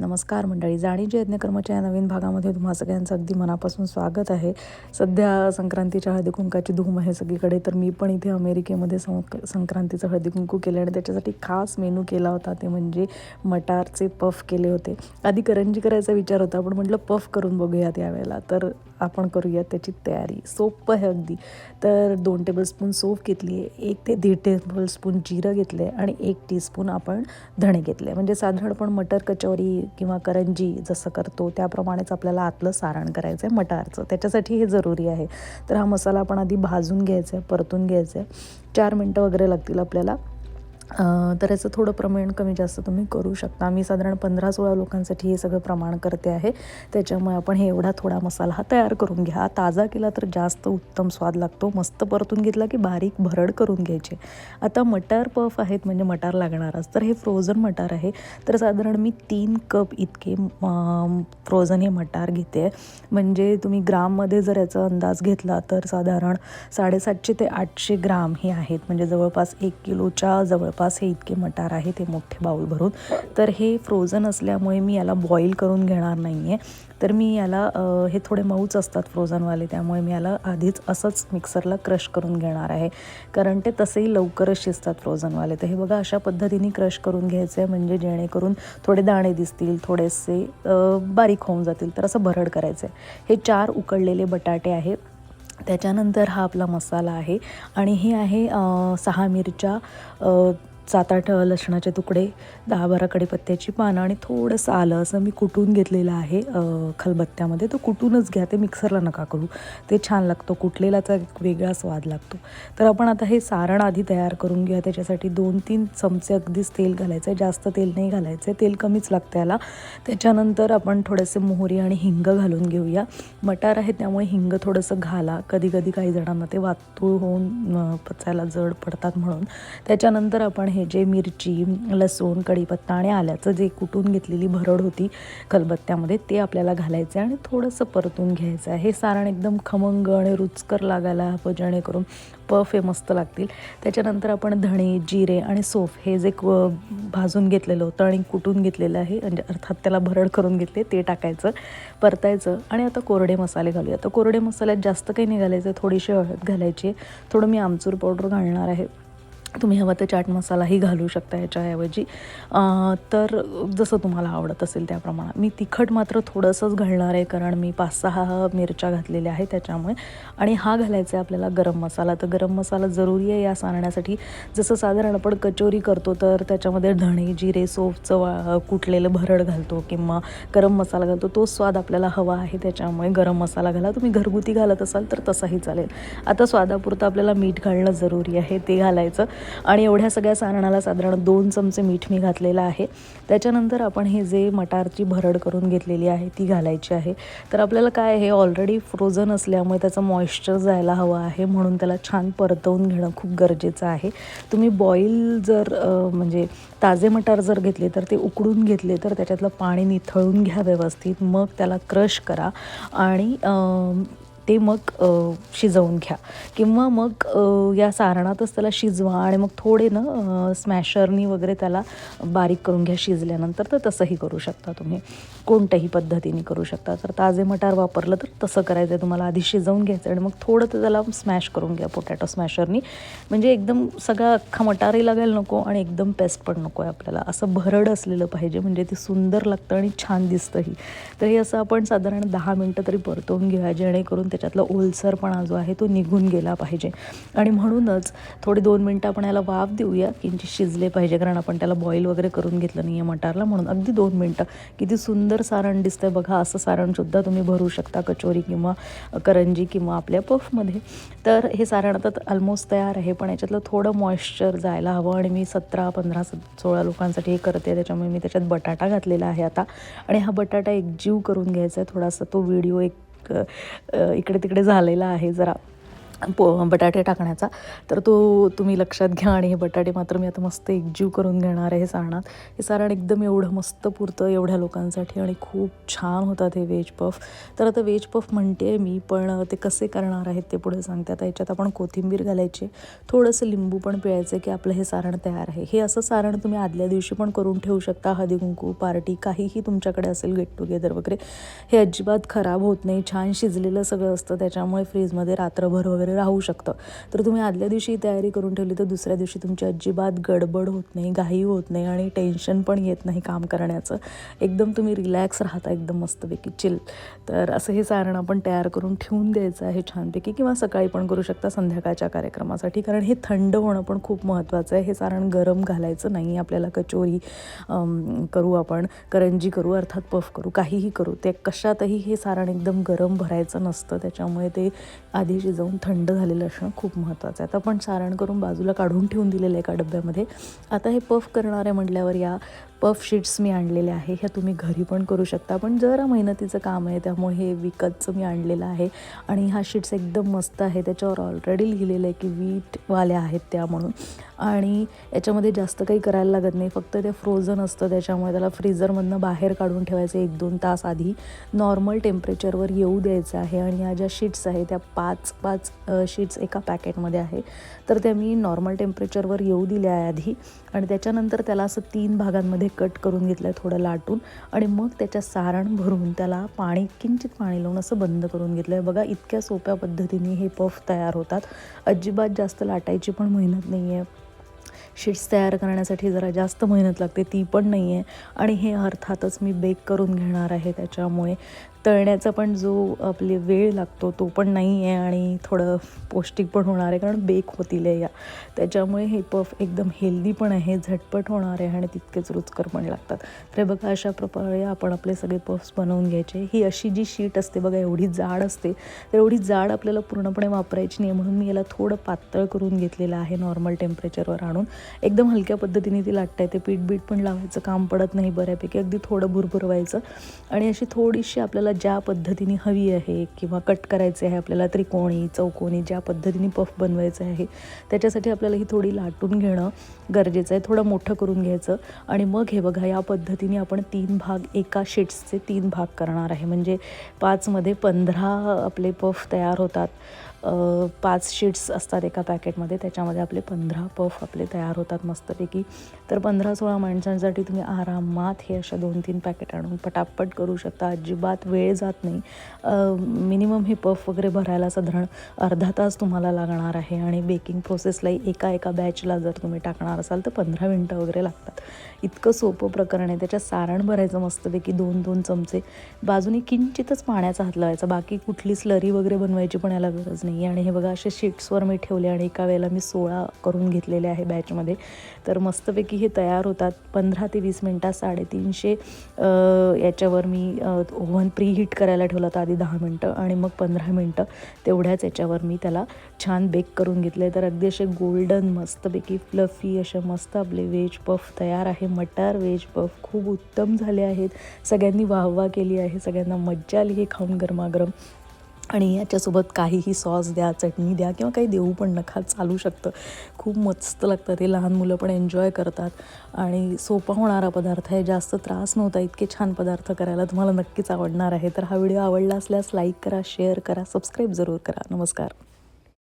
नमस्कार मंडळी. जाणीचे यज्ञकर्माच्या या नवीन भागामध्ये तुम्हा सगळ्यांचं अगदी मनापासून स्वागत आहे. सध्या संक्रांतीच्या हळदी कुंकाची धूम आहे सगळीकडे तर मी पण इथे अमेरिकेमध्ये संक संक्रांतीचं हळदी कुंकू केलं आणि त्याच्यासाठी खास मेनू केला होता ते म्हणजे मटारचे पफ केले होते. आधी करंजी करायचा विचार होता पण म्हटलं पफ करून बघूयात यावेळेला. तर आपण करूयात त्याची तयारी. सोपं आहे अगदी. तर दोन टेबलस्पून सोप घेतली आहे एक ते दीड टेबलस्पून जिरं घेतलं आहे आणि एक टीस्पून आपण धणे घेतले म्हणजे साधारण आपण मटर कचोरी किंवा करंजी जसं करतो त्याप्रमाणेच आपल्याला आतलं सारण करायचं आहे मटारचं. त्याच्यासाठी हे जरुरी आहे. तर हा मसाला आपण आधी भाजून घ्यायचा आहे परतून घ्यायचा आहे चार मिनटं वगैरे लागतील आपल्याला. तर याचं थोडं प्रमाण कमी जास्त तुम्ही करू शकता. मी साधारण पंधरा सोळा लोकांसाठी हे सगळं प्रमाण करते आहे. त्याच्यामुळे आपण हे एवढा थोडा मसाला हा तयार करून घ्या. हा ताजा केला तर जास्त उत्तम स्वाद लागतो. मस्त परतून घेतला की बारीक भरड करून घ्यायचे. आता मटार पफ आहेत म्हणजे मटार लागणारच. तर हे फ्रोझन मटार आहे. तर साधारण मी तीन कप इतके फ्रोझन हे मटार घेते. म्हणजे तुम्ही ग्राममध्ये जर याचा अंदाज घेतला तर साधारण साडेसातशे ते आठशे ग्राम हे आहेत. म्हणजे जवळपास एक किलोच्या जवळपास हे इतके मटार आहे ते मोठे बाऊल भरून. तर हे फ्रोझन असल्यामुळे मी याला बॉईल करून घेणार नाही आहे तर मी याला हे थोडे मऊच असतात फ्रोझनवाले त्यामुळे मी याला आधीच असंच मिक्सरला क्रश करून घेणार आहे. कारण ते तसेही लवकरच शिजतात फ्रोझनवाले तर हे बघा अशा पद्धतीने क्रश करून घ्यायचं आहे म्हणजे जेणेकरून थोडे दाणे दिसतील थोडेसे बारीक होऊन जातील. तर असं भरड करायचं आहे हे चार उकडलेले बटाटे आहेत. त्याच्यानंतर हा आपला मसाला आहे. आणि हे आहे सहा मिरच्या सात आठ लसणाचे तुकडे दहा बारा कडीपत्त्याची पानं आणि थोडंसं आलं असं मी कुटून घेतलेलं आहे खलबत्त्यामध्ये. तो कुटूनच घ्या ते मिक्सरला नका करू. ते छान लागतो कुटलेलाचा एक वेगळा स्वाद लागतो. तर आपण आता हे सारण आधी तयार करून घेऊया त्याच्यासाठी दोन तीन चमचे अगदीच तेल घालायचं आहे जास्त तेल नाही घालायचं आहे तेल कमीच लागतं याला. त्याच्यानंतर आपण थोडेसे मोहरी आणि हिंग घालून घेऊया. मटार आहे त्यामुळे हिंग थोडंसं घाला. कधी कधी काही जणांना ते वातूळ होऊन पचायला जड पडतात म्हणून. त्याच्यानंतर आपण हे जे मिरची लसूण कढीपत्ता आणि आल्याचं जे कुटून घेतलेली भरड होती खलबत्त्यामध्ये ते आपल्याला घालायचं आहे आणि थोडंसं परतून घ्यायचं आहे. हे सारण एकदम खमंग आणि रुचकर लागायला हवं जेणेकरून पफ हे मस्त लागतील. त्याच्यानंतर आपण धणे जिरे आणि सोफ हे जे क- भाजून घेतलेलं होतं आणि कुटून घेतलेलं आहे म्हणजे अर्थात त्याला भरड करून घेतले ते टाकायचं परतायचं आणि आता कोरडे मसाले घालूया. तर कोरडे मसाल्यात जास्त काही नाही घालायचं थोडीशी हळद घालायची थोडं मी आमचूर पावडर घालणार आहे. तुम्ही हवा तर चाट मसालाही घालू शकता याच्याऐवजी. तर जसं तुम्हाला आवडत असेल त्याप्रमाणात मी तिखट मात्र थोडंसंच घालणार आहे कारण मी पाच सहा मिरच्या घातलेल्या आहे त्याच्यामुळे. आणि हा घालायचा आहे आपल्याला गरम मसाला. तर गरम मसाला जरुरी आहे या सारण्यासाठी जसं साधारण आपण कचोरी करतो तर त्याच्यामध्ये धणे जिरे सोफचं वा कुटलेलं भरड घालतो किंवा गरम मसाला घालतो. तो स्वाद आपल्याला हवा आहे त्याच्यामुळे गरम मसाला घाला. तुम्ही घरगुती घालत असाल तर तसाही चालेल. आता स्वादापुरतं आपल्याला मीठ घालणं जरुरी आहे ते घालायचं. आणि एवढ्या सगळ्या सारणाला साधारण दोन चमचे मीठ मी घातलेलं आहे. त्याच्यानंतर आपण हे जे मटारची भरड करून घेतलेली आहे ती घालायची आहे. तर आपल्याला काय हे ऑलरेडी फ्रोझन असल्यामुळे त्याचं मॉइश्चर जायला हवं आहे म्हणून त्याला छान परतवून घेणं खूप गरजेचं आहे. तुम्ही बॉईल जर म्हणजे ताजे मटार जर घेतले तर ते उकडून घेतले तर त्याच्यातलं पाणी निथळून घ्या व्यवस्थित. मग त्याला क्रश करा. आणि ते मग शिजवून घ्या. किंवा मग या सारणातच त्याला शिजवा आणि मग थोडे ना स्मॅशरनी वगैरे त्याला बारीक करून घ्या शिजल्यानंतर तर तसंही करू शकता तुम्ही. कोणत्याही पद्धतीने करू शकता. तर ताजे मटार वापरलं तर तसं करायचं आहे तुम्हाला. आधी शिजवून घ्यायचं आणि मग थोडं ते त्याला स्मॅश करून घ्या पोटॅटो स्मॅशरनी. म्हणजे एकदम सगळा अख्खा मटारही लागायला नको आणि एकदम पेस्ट पण नको आहे आपल्याला. असं भरड असलेलं पाहिजे म्हणजे ते सुंदर लागतं आणि छान दिसतंही तर हे असं आपण साधारण दहा मिनटं तरी परतवून घेऊया जेणेकरून ते त्याच्यातला ओलसरपणा जो आहे तो निघून गेला पाहिजे. आणि म्हणूनच थोडे दोन मिनटं आपण याला वाफ देऊया किंचित शिजले पाहिजे कारण आपण त्याला बॉईल वगैरे करून घेतलं नाही आहे मटारला. म्हणून अगदी दोन मिनटं. किती सुंदर सारण दिसतंय बघा असं सारणसुद्धा तुम्ही भरू शकता कचोरी किंवा करंजी किंवा आपल्या पफमध्ये. तर हे सारण आता ऑलमोस्ट तयार आहे पण याच्यातलं थोडं मॉइश्चर जायला हवं. आणि मी सतरा पंधरा सोळा लोकांसाठी हे करते त्याच्यामुळे मी त्याच्यात बटाटा घातलेला आहे आता. आणि हा बटाटा एकजीव करून घ्यायचा आहे. थोडासा तो व्हिडिओ एक इकडे तिकडे झालेला आहे जरा. पो बटाटे टाकण्याचा. तर तो तुम्ही लक्षात घ्या आणि हे बटाटे मात्र मी आता मस्त एकजीव करून घेणार आहे सारणात. हे सारण एकदम एवढं मस्त पुरतं एवढ्या लोकांसाठी आणि खूप छान होतात हे व्हेज पफ. तर आता व्हेज पफ म्हणते आहे मी पण ते कसे करणार आहेत ते पुढे सांगते. आता याच्यात आपण कोथिंबीर घालायची थोडंसं लिंबू पण पिळायचं की आपलं हे सारण तयार आहे. हे असं सारण तुम्ही आदल्या दिवशी पण करून ठेवू शकता. हळदी कुंकू पार्टी काहीही तुमच्याकडे असेल गेट टुगेदर वगैरे. हे अजिबात खराब होत नाही. छान शिजलेलं सगळं असतं. त्याच्यामुळे फ्रीजमध्ये रात्रभर वगैरे राहू शकतं. तर तुम्ही आदल्या दिवशी तयारी करून ठेवली तर दुसऱ्या दिवशी तुमची अजिबात गडबड होत नाही घाई होत नाही आणि टेन्शन पण येत नाही काम करण्याचं. एकदम तुम्ही रिलॅक्स राहता एकदम मस्तपैकी चिल तर असं हे सारण आपण तयार करून ठेवून द्यायचं आहे छानपैकी किंवा सकाळी पण करू शकता संध्याकाळच्या कार्यक्रमासाठी. कारण हे थंड होणं पण खूप महत्त्वाचं आहे. हे सारण गरम घालायचं नाही. आपल्याला कचोरी करू आपण करंजी करू अर्थात पफ करू काहीही करू. ते कशातही हे सारण एकदम गरम भरायचं नसतं. त्याच्यामुळे ते आधी शिजवून थंड झालेलं असणं खूप महत्त्वाचं आहे. आता आपण सारण करून बाजूला काढून ठेवून दिलेलं आहे एका डब्यामध्ये. आता हे पफ करणार आहे म्हटल्यावर या पफ शीट्स मी आणलेले आहे ह्या तुम्ही घरी पण करू शकता. पण जरा मेहनतीचं काम आहे त्यामुळे हे विकतचं मी आणलेलं आहे. आणि ह्या शीट्स एकदम मस्त आहे त्याच्यावर ऑलरेडी लिहिलेलं आहे की वीटवाल्या आहेत त्या म्हणून. आणि याच्यामध्ये जास्त काही करायला लागत नाही. फक्त ते फ्रोझन असतं त्याच्यामुळे त्याला फ्रीजरमधनं बाहेर काढून ठेवायचं एक दोन तास आधी. नॉर्मल टेम्परेचरवर येऊ द्यायचं आहे. आणि या ज्या शीट्स आहे त्या पाच पाच शीट्स एका पॅकेटमध्ये आहे. तर त्या मी नॉर्मल टेम्परेचरवर येऊ दिल्या आहे आधी आणि त्याच्यानंतर त्याला असं तीन भागांमध्ये कट करून घेतलं आहे थोडं लाटून आणि मग त्याच्या सारण भरून त्याला पाणी किंचित पाणी लावून असं बंद करून घेतलं आहे बघा इतक्या सोप्या पद्धतीने हे पफ तयार होतात. अजिबात जास्त लाटायची पण मेहनत नाही आहे शीट्स तयार करण्यासाठी जरा जास्त मेहनत लागते ती पण नाही आहे आणि हे अर्थातच मी बेक करून घेणार आहे त्याच्यामुळे. तळण्याचा पण जो आपले वेळ लागतो तो पण नाही आहे आणि थोडं पौष्टिक पण होणार आहे कारण बेक होतील या. त्याच्यामुळे हे पफ एकदम हेल्दी पण आहे झटपट होणार आहे आणि तितकेच रुचकर पण लागतात. तर बघा अशा प्रकारे आपण आपले सगळे पफ्स बनवून घ्यायचे. ही अशी जी शीट असते बघा एवढी जाड असते तर एवढी जाड आपल्याला पूर्णपणे वापरायची नाही. म्हणून मी याला थोडं पातळ करून घेतलेलं आहे नॉर्मल टेम्परेचरवर आणून. एकदम हलक्या पद्धतीने ती लाटता येते. पीठ बीठ पण लावायचं काम पडत नाही बऱ्यापैकी. अगदी थोडं भुरभुरवायचं. आणि अशी थोडीशी आपल्याला ज्या पद्धतीने हवी आहे किंवा कट करायचे आहे आपल्याला त्रिकोणी चौकोनी ज्या पद्धतीने पफ बनवायचं आहे त्याच्यासाठी आपल्याला ही थोडी लाटून घेणं गरजेचं आहे थोडं मोठं करून घ्यायचं. आणि मग हे बघा या पद्धतीने आपण तीन भाग एका शीट्सचे तीन भाग करणार आहे. म्हणजे पाचमध्ये पंधरा आपले पफ तयार होतात. पाच शीट्स असतात एका पॅकेटमध्ये त्याच्यामध्ये आपले पंधरा पफ आपले तयार होतात मस्तपैकी. तर पंधरा सोळा माणसांसाठी तुम्ही आरामात हे अशा दोन तीन पॅकेट आणून पटापट करू शकता. अजिबात वेळ जात नाही. मिनिमम हे पफ वगैरे भरायला साधारण अर्धा तास तुम्हाला लागणार आहे आणि बेकिंग प्रोसेसलाही एका एका बॅचला जर तुम्ही टाकणार असाल तर पंधरा मिनटं वगैरे लागतात. इतकं सोपं प्रकरण आहे. त्याच्यात सारण भरायचं मस्तपैकी दोन दोन चमचे. बाजूने किंचितच पाण्याचा हात लावायचा. बाकी कुठली स्लरी वगैरे बनवायची पण याला गरज नाही. नाही आणि हे बघा असे शीट्सवर मी ठेवले आणि एका वेळेला मी सोळा करून घेतलेले आहे बॅचमध्ये तर मस्तपैकी हे तयार होतात. पंधरा ते वीस मिनटात साडेतीनशे याच्यावर मी ओव्हन प्री हीट करायला ठेवला होता आधी दहा मिनटं आणि मग पंधरा मिनटं. तेवढ्याच याच्यावर मी त्याला छान बेक करून घेतले तर अगदी असे गोल्डन मस्तपैकी फ्लफी असे मस्त आपले व्हेज पफ तयार आहे. मटार व्हेज पफ खूप उत्तम झाले आहेत. सगळ्यांनी वाहवा केली आहे. सगळ्यांना मज्जा आली हे खाऊन गरमागरम. आणि याच्यासोबत काहीही सॉस द्या चटणी द्या किंवा काही देऊ पण नका चालू शकतं. खूप मस्त लागतं. ते लहान मुलं पण एन्जॉय करतात. आणि सोपा होणारा पदार्थ आहे. जास्त त्रास नव्हता. इतके छान पदार्थ करायला तुम्हाला नक्कीच आवडणार आहे. तर हा व्हिडिओ आवडला असल्यास लाईक करा शेअर करा सबस्क्राईब जरूर करा. नमस्कार.